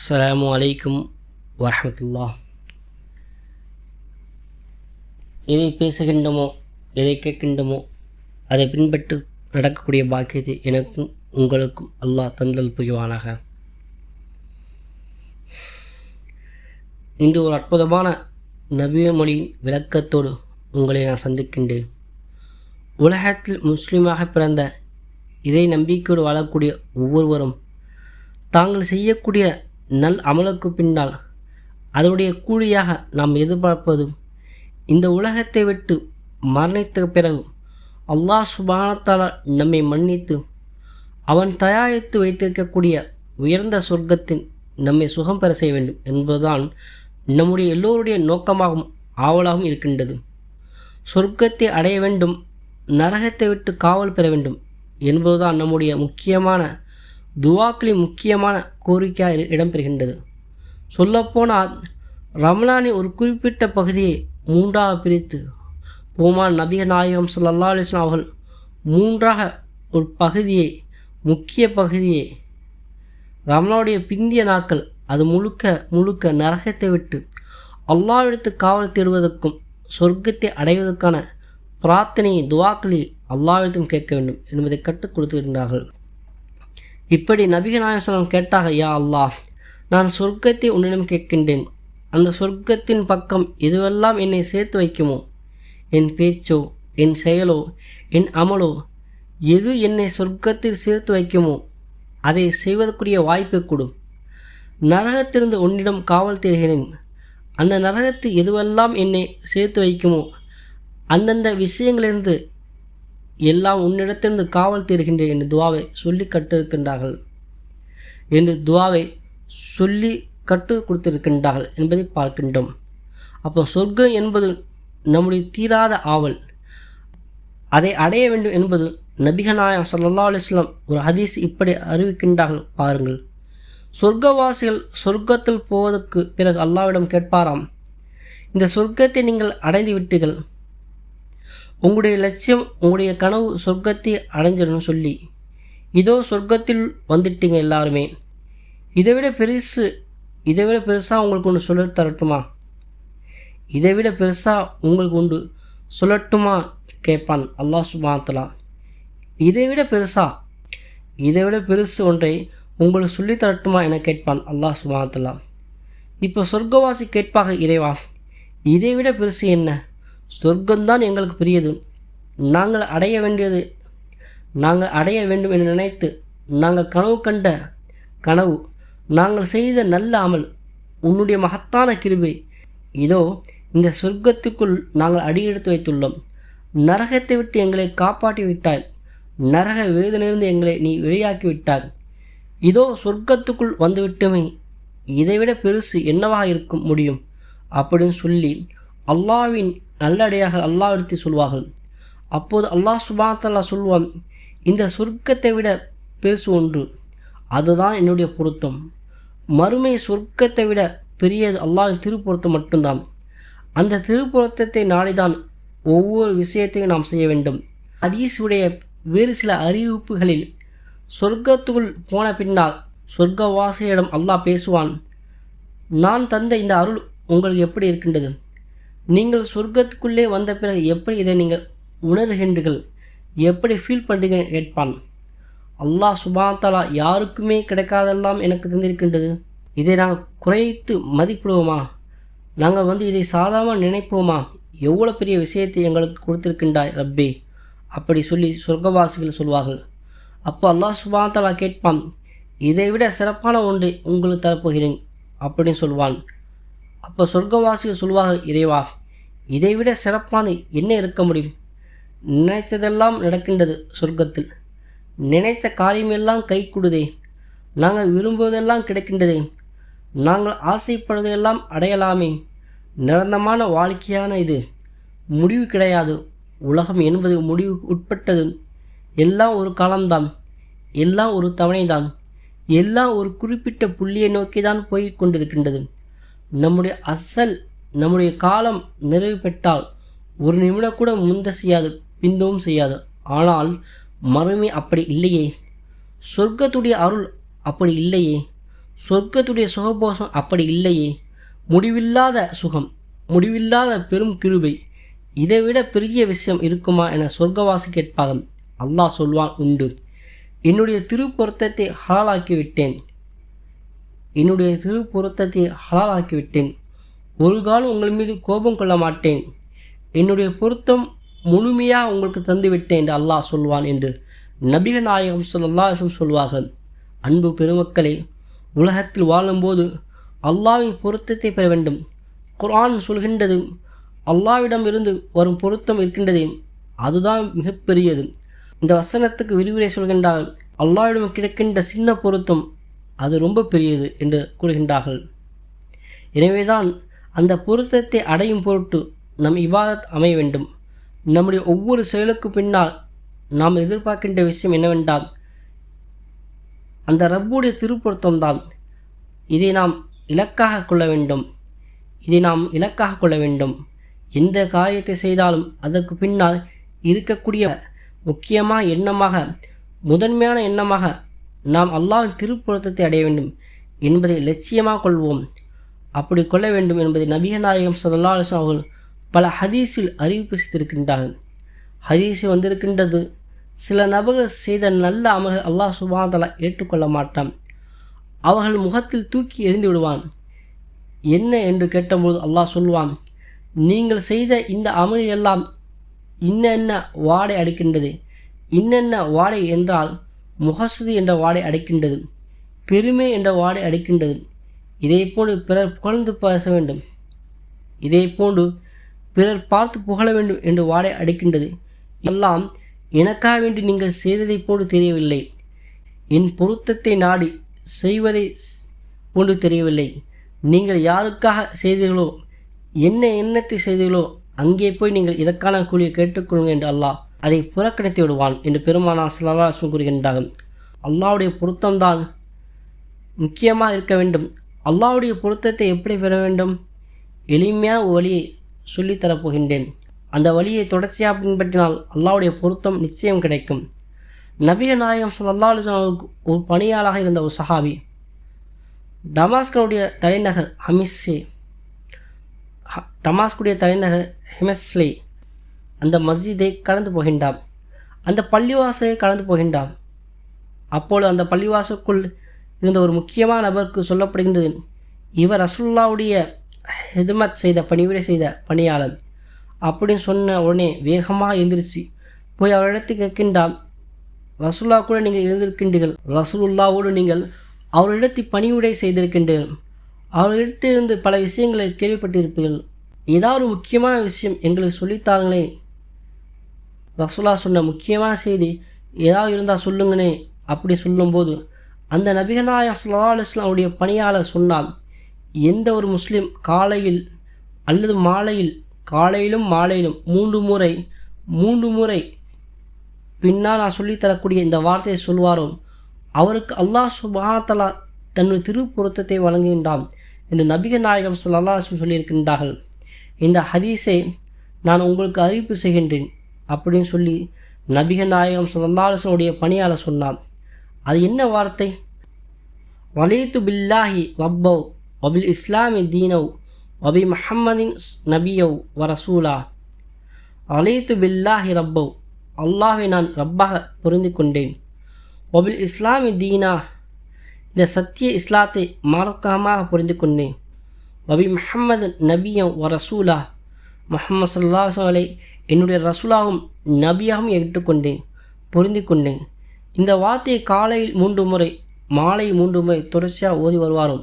அஸ்லாம் வலைக்கும் வரமத்துல்லா எதை பேசுகின்றமோ எதை கேட்கின்றமோ அதை பின்பற்று நடக்கக்கூடிய பாக்கியத்தை எனக்கும் உங்களுக்கும் அல்லாஹ் தந்தல் புரிவானாக. இன்று ஒரு அற்புதமான நவீன மொழியின் விளக்கத்தோடு உங்களை நான் சந்திக்கின்றேன். உலகத்தில் முஸ்லீமாக பிறந்த இதை நம்பிக்கையோடு வாழக்கூடிய ஒவ்வொருவரும் தாங்கள் செய்யக்கூடிய நல் அமலுக்கு பின்னால் அதனுடைய கூலியாக நாம் எதிர்பார்ப்பதும் இந்த உலகத்தை விட்டு மரணித்த பிறகு அல்லாஹ் சுபானத்தால் நம்மை மன்னித்து அவன் தயாரித்து வைத்திருக்கக்கூடிய உயர்ந்த சொர்க்கத்தின் நம்மை சுகம் பெற செய்ய வேண்டும் என்பதுதான் நம்முடைய எல்லோருடைய நோக்கமாகவும் ஆவலாகவும் இருக்கின்றது. சொர்க்கத்தை அடைய வேண்டும் நரகத்தை விட்டு காவல் பெற வேண்டும் என்பதுதான் நம்முடைய முக்கியமான துவாக்களின் முக்கியமான கோரிக்கையாக இடம்பெறுகின்றது. சொல்லப்போனால் ரமலானின் ஒரு குறிப்பிட்ட பகுதியை மூன்றாக பிரித்து போமான் நபிக நாயகம் சல்லா அலிஸ்லாம் அவர்கள் மூன்றாக ஒரு பகுதியை முக்கிய பகுதியை ரமலானுடைய பிந்திய நாட்கள் அது முழுக்க முழுக்க நரகத்தை விட்டு அல்லாவிடத்து காவல் தேடுவதற்கும் சொர்க்கத்தை அடைவதற்கான பிரார்த்தனையை துவாக்களில் அல்லாவிடத்தும் கேட்க வேண்டும் என்பதை கற்றுக் கொடுத்துகின்றார்கள். இப்படி நபிகநாயசனம் கேட்டாக யா அல்லாஹ் நான் சொர்க்கத்தை உன்னிடம் கேட்கின்றேன். அந்த சொர்க்கத்தின் பக்கம் எதுவெல்லாம் என்னை சேர்த்து வைக்குமோ? என் பேச்சோ என் செயலோ என் அமலோ எது என்னை சொர்க்கத்தில் சேர்த்து வைக்குமோ அதை செய்வதற்குரிய வாய்ப்பை கொடு. நரகத்திலிருந்து உன்னிடம் காவல் தேர்கிறேன் அந்த நரகத்து எதுவெல்லாம் என்னை சேர்த்து வைக்குமோ அந்தந்த விஷயங்களிலிருந்து எல்லாம் உன்னிடத்திலிருந்து காவல் தேடுகின்றேன் என்று துவாவை சொல்லி கட்டிருக்கின்றார்கள். என்று துவாவை சொல்லி கற்றுக் கொடுத்திருக்கின்றார்கள் என்பதை பார்க்கின்றோம். அப்போ சொர்க்கம் என்பது நம்முடைய தீராத ஆவல். அதை அடைய வேண்டும் என்பது நபிகநாயம் சல்லா அலிஸ்லாம் ஒரு ஹதீஸ் இப்படி அறிவிக்கின்றார்கள் பாருங்கள். சொர்க்கவாசிகள் சொர்க்கத்தில் போவதற்கு பிறகு அல்லாவிடம் கேட்பாராம் இந்த சொர்க்கத்தை நீங்கள் அடைந்து விட்டீர்கள் உங்களுடைய லட்சியம் உங்களுடைய கனவு சொர்க்கத்தை அடைஞ்சிடணும் சொல்லி. இதோ சொர்க்கத்தில் வந்துட்டீங்க எல்லாருமே. இதை விட பெருசு இதை விட பெருசாக உங்களுக்கு ஒன்று சொல்ல தரட்டுமா? இதை விட பெருசாக உங்களுக்கு உண்டு சொல்லட்டுமா? கேட்பான் அல்லாஹ் சுபாத்தலா இதை விட பெருசா இதை விட பெருசு ஒன்றை உங்களுக்கு சொல்லித்தரட்டுமா என கேட்பான் அல்லாஹ் சுபாத்தலா இப்போ சொர்க்கவாசி கேட்பாக இறைவா இதை விட பெருசு என்ன? சொர்க்கம்தான் எங்களுக்கு பிரியது. நாங்கள் அடைய வேண்டியது. நாங்கள் அடைய வேண்டும் என்று நினைத்து நாங்கள் கனவு கண்ட கனவு. நாங்கள் செய்த நல்ல அமல் உன்னுடைய மகத்தான கிருபை. இதோ இந்த சொர்க்கத்துக்குள் நாங்கள் அடியெடுத்து வைத்துள்ளோம். நரகத்தை விட்டு எங்களை காப்பாற்றி விட்டாய். நரக வேதனிலிருந்து எங்களை நீ வெளியாக்கி விட்டாய். இதோ சொர்க்கத்துக்குள் வந்துவிட்டுமே இதைவிட பெருசு என்னவாக இருக்க முடியும்? அப்படின்னு சொல்லி அல்லாவின் நல்லடையாக அல்லாவிடத்தை சொல்வார்கள். அப்போது அல்லாஹ் சுபாத்தல்லா சொல்வான் இந்த சொர்க்கத்தை விட பெருசு ஒன்று அதுதான் என்னுடைய பொருத்தம். மறுமை சொர்க்கத்தை விட பெரியது அல்லாஹின் திருப்பொருத்தம் மட்டும்தான். அந்த திருப்புறத்தத்தை நாடிதான் ஒவ்வொரு விஷயத்தையும் நாம் செய்ய வேண்டும். அதீசுடைய வேறு சில அறிவிப்புகளில் சொர்க்கத்துக்குள் போன பின்னால் சொர்க்கவாசியிடம் அல்லாஹ் பேசுவான் நான் தந்த இந்த அருள் உங்களுக்கு எப்படி இருக்கின்றது? நீங்கள் சொர்க்கத்துக்குள்ளே வந்த பிறகு எப்படி இதை நீங்கள் உணர்கின்றீர்கள்? எப்படி ஃபீல் பண்ணுறீங்க கேட்பான். அல்லாஹ் சுபாத்தாலா யாருக்குமே கிடைக்காதெல்லாம் எனக்கு தந்திருக்கின்றது. இதை நாங்கள் குறைத்து மதிப்பிடுவோமா? நாங்கள் வந்து இதை சாதாரண நினைப்போமா? எவ்வளோ பெரிய விஷயத்தை எங்களுக்கு கொடுத்திருக்கின்றாய் ரப்பே? அப்படி சொல்லி சொர்க்கவாசிகள் சொல்வார்கள். அப்போ அல்லாஹ் சுபாத்தாலா கேட்பான் இதை விட சிறப்பான ஒன்றை உங்களுக்கு தரப்போகிறேன் அப்படின்னு சொல்வான். அப்போ சொர்க்கவாசிகள் சொல்வார்கள் இறைவா இதைவிட சிறப்பானது என்ன இருக்க முடியும்? நினைத்ததெல்லாம் நடக்கின்றது சொர்க்கத்தில். நினைத்த காரியமெல்லாம் கை கொடுதே. நாங்கள் விரும்புவதெல்லாம் கிடைக்கின்றதே. நாங்கள் ஆசைப்படுவதெல்லாம் அடையலாமே. நிரந்தரமான வாழ்க்கையான இது. முடிவு கிடையாது. உலகம் என்பது முடிவு உட்பட்டது. எல்லாம் ஒரு காலம்தான். எல்லாம் ஒரு தவணைதான். எல்லாம் ஒரு குறிப்பிட்ட புள்ளியை நோக்கி தான் போய் கொண்டிருக்கின்றது. நம்முடைய அசல் நம்முடைய காலம் நிறைவு பெற்றால் ஒரு நிமிடம் கூட முந்த செய்யாது பிந்தவும் செய்யாது. ஆனால் மறுமை அப்படி இல்லையே. சொர்க்கத்துடைய அருள் அப்படி இல்லையே. சொர்க்கத்துடைய சுகபோஷம் அப்படி இல்லையே. முடிவில்லாத சுகம் முடிவில்லாத பெரும் கிருபை இதைவிட பெரிய விஷயம் இருக்குமா என சொர்க்கவாசி கேட்பாக அல்லாஹ் சொல்வான் உண்டு. என்னுடைய திருப்பொருத்தத்தை ஹலாலாக்கி விட்டேன். என்னுடைய திருப்பொருத்தத்தை ஹலாலாக்கி விட்டேன். ஒரு காலம் உங்கள் மீது கோபம் கொள்ள மாட்டேன். என்னுடைய பொருத்தம் முழுமையாக உங்களுக்கு தந்துவிட்டேன் என்று அல்லாஹ் சொல்வான் என்று நபிகள் நாயகம் சொல்லாசம் சொல்வார்கள். அன்பு பெருமக்களே உலகத்தில் வாழும்போது அல்லாவின் பொருத்தத்தை பெற வேண்டும். குரான் சொல்கின்றது அல்லாவிடம் இருந்து வரும் பொருத்தம் இருக்கின்றதே. அதுதான் மிகப்பெரியது. இந்த வசனத்துக்கு விரிவுரை சொல்கின்றால் அல்லாவிடம் கிடைக்கின்ற சின்ன பொருத்தம் அது ரொம்ப பெரியது என்று கூறுகின்றார்கள். எனவேதான் அந்த பொருத்தத்தை அடையும் பொருட்டு நம் இபாதத் அமைய வேண்டும். நம்முடைய ஒவ்வொரு செயலுக்கு பின்னால் நாம் எதிர்பார்க்கின்ற விஷயம் என்னவென்றால் அந்த ரப்புடைய திருப்பொருத்தம்தான். இதை நாம் இலக்காக கொள்ள வேண்டும். இதை நாம் இலக்காக கொள்ள வேண்டும். எந்த காரியத்தை செய்தாலும் அதற்கு பின்னால் இருக்கக்கூடிய முக்கியமான எண்ணமாக முதன்மையான எண்ணமாக நாம் அல்லாஹின் திருப்பொருத்தத்தை அடைய வேண்டும் என்பதை லட்சியமாக கொள்வோம். அப்படி கொள்ள வேண்டும் என்பதை நபிக நாயகம் சல்லா அலிஸ்லாம் அவர்கள் பல ஹதீஸில் அறிவிப்பு செய்திருக்கின்றார்கள் ஹதீஸில் வந்திருக்கின்றது. சில நபர்கள் செய்த நல்ல அமல்கள் அல்லாஹ் சுபாதலா ஏற்றுக்கொள்ள மாட்டான். அவர்கள் முகத்தில் தூக்கி எறிந்து விடுவான். என்ன என்று கேட்டபோது அல்லாஹ் சொல்வான் நீங்கள் செய்த இந்த அமல் எல்லாம் இன்னென்ன வாடை அடைக்கின்றது? இன்னென்ன வாடை என்றால் முகசுதி என்ற வாடை அடைக்கின்றது. பெருமை என்ற வாடை அடைக்கின்றது. இதே போன்று பிறர் புகழ்ந்து பேச வேண்டும். இதே போன்று பிறர் பார்த்து புகழ வேண்டும் என்று வாடை அடைக்கின்றது. எல்லாம் எனக்காக வேண்டி நீங்கள் செய்ததை போன்று தெரியவில்லை. என் பொருத்தத்தை நாடி செய்வதை போன்று தெரியவில்லை. நீங்கள் யாருக்காக செய்தீர்களோ என்ன எண்ணத்தை செய்தீர்களோ அங்கே போய் நீங்கள் இதற்கான கூலியை கேட்டுக்கொள்ளுங்கள் என்று அல்லாஹ் அதை புறக்கணித்து விடுவான் என்று பெருமானா சலாஹம் கூறுகின்றார்கள். அல்லாவுடைய பொருத்தம்தான் முக்கியமாக இருக்க வேண்டும். அல்லாவுடைய பொருத்தத்தை எப்படி பெற வேண்டும்? எளிமையான வழியை சொல்லித்தரப்போகின்றேன் அந்த வழியை தொடர்ச்சியாக பின்பற்றினால் அல்லாவுடைய பொருத்தம் நிச்சயம் கிடைக்கும். நபிய நாயகம் சல்லா அலுவலுக்கு ஒரு பணியாளாக இருந்த ஒரு சஹாபி. டமாஸ்கனுடைய தலைநகர் ஹமிஸ்ஸே டமாஸ்குடைய தலைநகர் ஹிமஸ்லே. அந்த மஸ்ஜிதை கடந்து போகின்றான். அந்த பள்ளிவாசலை கடந்து போகின்றான். அப்பொழுது அந்த பள்ளிவாசலுக்குள் இருந்த ஒரு முக்கியமான நபருக்கு சொல்லப்படுகின்றது இவர் ரசுல்லாவுடைய ஹிதமத் செய்த பணிவிடை செய்த பணியாளர். அப்படின்னு சொன்ன உடனே வேகமாக எந்திரிச்சு போய் அவரிடத்து கேட்கின்றான் ரசுல்லா கூட நீங்கள் எழுந்திருக்கின்றீர்கள் ரசூலுல்லாவோடு நீங்கள் அவரிடத்தை பணிவிடை செய்திருக்கின்றீர்கள். அவர்களிடத்திலிருந்து பல விஷயங்களை கேள்விப்பட்டிருப்பீர்கள். ஏதாவது முக்கியமான விஷயம் எங்களுக்கு சொல்லித்தாங்களே ரசுல்லா சொன்ன முக்கியமான செய்தி ஏதாவது இருந்தால் சொல்லுங்கனே அப்படி சொல்லும்போது அந்த நபிகநாயகம் சல்லா அலுவலாமுடைய பணியாளர் சொன்னால் எந்த ஒரு முஸ்லீம் காலையில் அல்லது மாலையில் காலையிலும் மாலையிலும் மூன்று முறை மூன்று முறை பின்னால் நான் சொல்லித்தரக்கூடிய இந்த வார்த்தையை சொல்வாரோ அவருக்கு அல்லாஹ் சுபானத்தலா தன்னுடைய திருப்பொருத்தத்தை வழங்குகின்றான் என்று நபிக நாயகம் சல்லாஹம் சொல்லியிருக்கின்றார்கள். இந்த ஹதீஸை நான் உங்களுக்கு அறிவிப்பு செய்கின்றேன் அப்படின்னு சொல்லி நபிக நாயகம் சல்லாஹனுடைய பணியாளர் சொன்னான் அது என்ன வார்த்தை? வலித்து பில்லாஹி ரப்பவ் வபில் இஸ்லாமி தீனவ் வபி மஹம்மதின் நபியவ் வரசூலா அலைத்து பில்லாஹி ரப்பவ் அல்லாஹை நான் ரப்பாக புரிந்து கொண்டேன் ஒபில் இஸ்லாமி தீனா. இந்த சத்திய இஸ்லாத்தை மார்க்கமாக புரிந்து கொண்டேன் வபி முஹம்மது நபியம் வ ரசூலா. முஹம்மது சல்லாஹலை என்னுடைய ரசூலாவும் நபியாகவும் ஏற்றுக்கொண்டேன் புரிந்து கொண்டேன் இந்த வார்த்தையை காலையில் மூன்று முறை மாலை மூன்று முறை தொடர்ச்சியாக ஓதி வருவாரும்.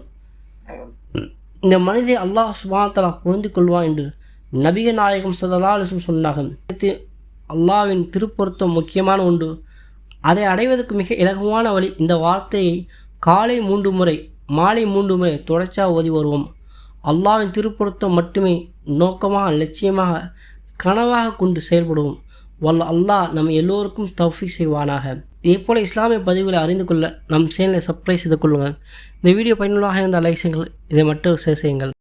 இந்த மனிதை அல்லாஹ் சுபாத்தலா புரிந்து கொள்வான் என்று நபிக நாயகம் சதலா சொன்னார்கள். அல்லாவின் திருப்பொருத்தம் முக்கியமான ஒன்று. அதை அடைவதற்கு மிக இலகுவான வழி இந்த வார்த்தையை காலை மூன்று முறை மாலை மூன்று முறை தொடர்ச்சியாக ஓதி வருவோம். அல்லாவின் திருப்பொருத்தம் மட்டுமே நோக்கமாக லட்சியமாக கனவாக கொண்டு செயல்படுவோம். வல்ல அல்லாஹ் நம்ம எல்லோருக்கும் தௌஃபி செய்வானாக. இதே போல் இஸ்லாமிய பதிவுகளை அறிந்து கொள்ள நம் சேனலை சப்ஸ்கிரைப் செய்து கொள்ளுங்கள். இந்த வீடியோ பயனுள்ளதாக இருந்த லைக் செய்யுங்கள். இதை மட்டும் ஷேர் செய்யுங்கள்.